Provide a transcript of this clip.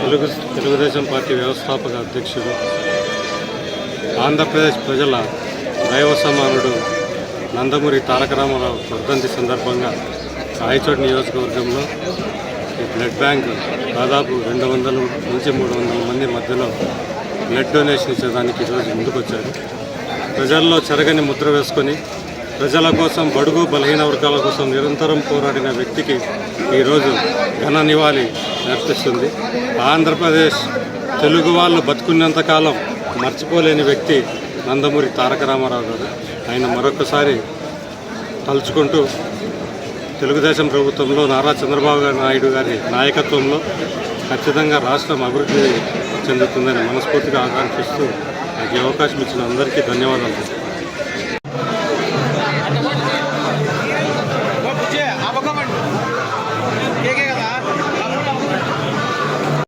Telugu Telugu Desam party వ్యవస్థాపక అధ్యక్షుడు ఆంధ్రప్రదేశ్ ప్రజల దైవ సమానుడు నందమూరి తారక రామారావు వర్ధంతి సందర్భంగా రాయచోటి నియోజకవర్గంలో ఈ బ్లడ్ బ్యాంక్ దాదాపు రెండు వందల నుంచి మూడు వందల మంది మధ్యలో బ్లడ్ డొనేషన్ ఇచ్చేదానికి ఈరోజు ముందుకొచ్చారు. ప్రజల్లో చెరగని ముద్ర వేసుకొని ప్రజల కోసం బడుగు బలహీన వర్గాల కోసం నిరంతరం పోరాడిన వ్యక్తికి ఈరోజు ఘన నివాళి అర్పిస్తుంది. ఆంధ్రప్రదేశ్ తెలుగు వాళ్ళు బతుకున్నంతకాలం మర్చిపోలేని వ్యక్తి నందమూరి తారక రామారావు గారు. ఆయన మరొకసారి తలుచుకుంటూ తెలుగుదేశం ప్రభుత్వంలో నారా చంద్రబాబు నాయుడు గారి నాయకత్వంలో ఖచ్చితంగా రాష్ట్రం అభివృద్ధి చెందుతుందని మనస్ఫూర్తిగా ఆకాంక్షిస్తూ నాకు అవకాశం ఇచ్చిన అందరికీ ధన్యవాదాలు.